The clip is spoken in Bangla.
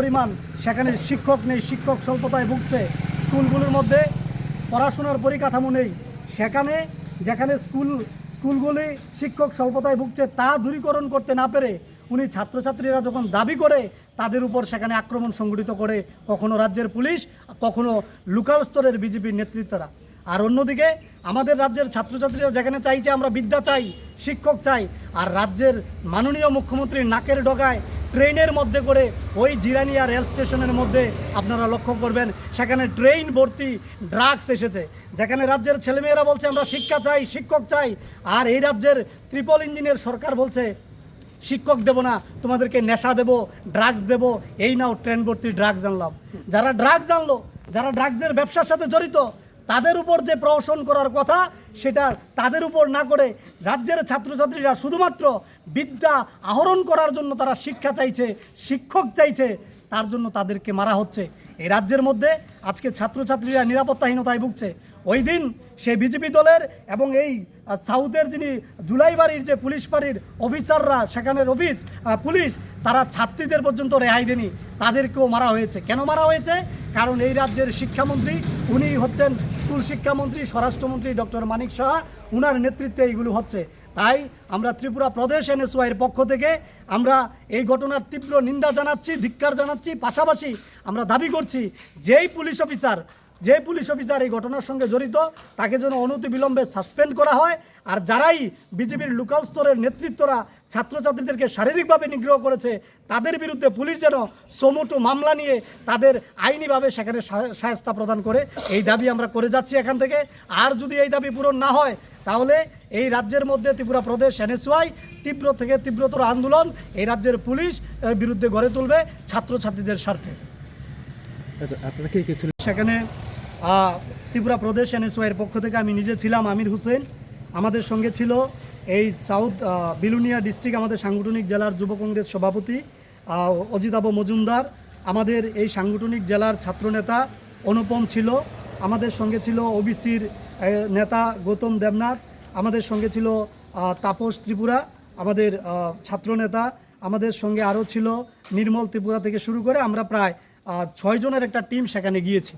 পরিমাণ। সেখানে শিক্ষক নেই, শিক্ষক স্বল্পতায় ভুগছে। স্কুলগুলোর মধ্যে পড়াশোনার পরিকাঠামো নেই। সেখানে যেখানে স্কুল, স্কুলগুলি শিক্ষক স্বল্পতায় ভুগছে তা দূরীকরণ করতে না পেরে উনি ছাত্রছাত্রীরা যখন দাবি করে, তাদের উপর সেখানে আক্রমণ সংগঠিত করে কখনো রাজ্যের পুলিশ, কখনো লোকাল স্তরের বিজেপির নেতৃত্বরা। আর অন্যদিকে আমাদের রাজ্যের ছাত্রছাত্রীরা যেখানে চাইছে আমরা বিদ্যা চাই, শিক্ষক চাই, আর রাজ্যের মাননীয় মুখ্যমন্ত্রীর নাকের ডগায় ট্রেনের মধ্যে করে ওই জিরানিয়া রেল স্টেশনের মধ্যে আপনারা লক্ষ্য করবেন, সেখানে ট্রেন ভর্তি ড্রাগস এসেছে। যেখানে রাজ্যের ছেলেমেয়েরা বলছে, আমরা শিক্ষা চাই, শিক্ষক চাই। আর এই রাজ্যের ট্রিপল ইঞ্জিনের সরকার বলছে, শিক্ষক দেব না, তোমাদেরকে নেশা দেব, ড্রাগস দেব। এই নাও, ট্রেন ভর্তি ড্রাগস আনলাম। যারা ড্রাগস আনলো, যারা ড্রাগসের ব্যবসার সাথে জড়িত তাদের উপর যে প্রহসন করার কথা, সেটা তাদের উপর না করে রাজ্যের ছাত্রছাত্রীরা শুধুমাত্র বিদ্যা আহরণ করার জন্য তারা শিক্ষা চাইছে, শিক্ষক চাইছে, তার জন্য তাদেরকে মারা হচ্ছে। এই রাজ্যের মধ্যে আজকে ছাত্রছাত্রীরা নিরাপত্তাহীনতায় ভুগছে। ওই দিন সে বিজেপি দলের এবং এই সাউথের যিনি জুলাইবাড়ির যে পুলিশ বাড়ির অফিসাররা, সেখানের অফিস পুলিশ, তারা ছাত্রীদের পর্যন্ত রেহাই দেনি তাদেরকেও মারা হয়েছে। কেন মারা হয়েছে? কারণ এই রাজ্যের শিক্ষামন্ত্রী উনি হচ্ছেন স্কুল শিক্ষামন্ত্রী, স্বরাষ্ট্রমন্ত্রী ডক্টর মানিক সাহা উনার নেতৃত্বে এইগুলো হচ্ছে। তাই আমরা ত্রিপুরা প্রদেশ এনএসওয়াইয়ের পক্ষ থেকে আমরা এই ঘটনার তীব্র নিন্দা জানাচ্ছি, ধিক্কার জানাচ্ছি। পাশাপাশি আমরা দাবি করছি, যেই পুলিশ অফিসার যে পুলিশ অফিসার এই ঘটনার সঙ্গে জড়িত, তাকে যেন অনতি বিলম্বে সাসপেন্ড করা হয়। আর যারাই বিজেপির লোকাল স্তরের নেতৃত্বরা ছাত্রছাত্রীদেরকে শারীরিকভাবে নিগ্রহ করেছে। তাদের বিরুদ্ধে পুলিশ যেন সমুটু মামলা নিয়ে তাদের আইনিভাবে সেখানে সায়স্তা প্রদান করে। এই দাবি আমরা করে যাচ্ছি এখান থেকে। আর যদি এই দাবি পূরণ না হয় তাহলে এই রাজ্যের মধ্যে ত্রিপুরা প্রদেশ এনএসওয়াই তীব্র থেকে তীব্রতর আন্দোলন এই রাজ্যের পুলিশ বিরুদ্ধে গড়ে তুলবে ছাত্রছাত্রীদের স্বার্থে। আচ্ছা সেখানে ত্রিপুরা প্রদেশ এনএসওয়াইয়ের পক্ষ থেকে আমি নিজে ছিলাম আমির হোসেন। আমাদের সঙ্গে ছিল এই সাউথ বিলুনিয়া ডিস্ট্রিক্ট আমাদের সাংগঠনিক জেলার যুব কংগ্রেস সভাপতি অজিতাভ মজুমদার। আমাদের এই সাংগঠনিক জেলার ছাত্রনেতা অনুপম ছিল। আমাদের সঙ্গে ছিল ওবিসির নেতা গৌতম দেবনাথ। আমাদের সঙ্গে ছিল তাপস ত্রিপুরা। আমাদের ছাত্রনেতা। আমাদের সঙ্গে আরও ছিল নির্মল ত্রিপুরা থেকে শুরু করে আমরা প্রায় আহ, ছয় জনের একটা টিম সেখানে গিয়েছি।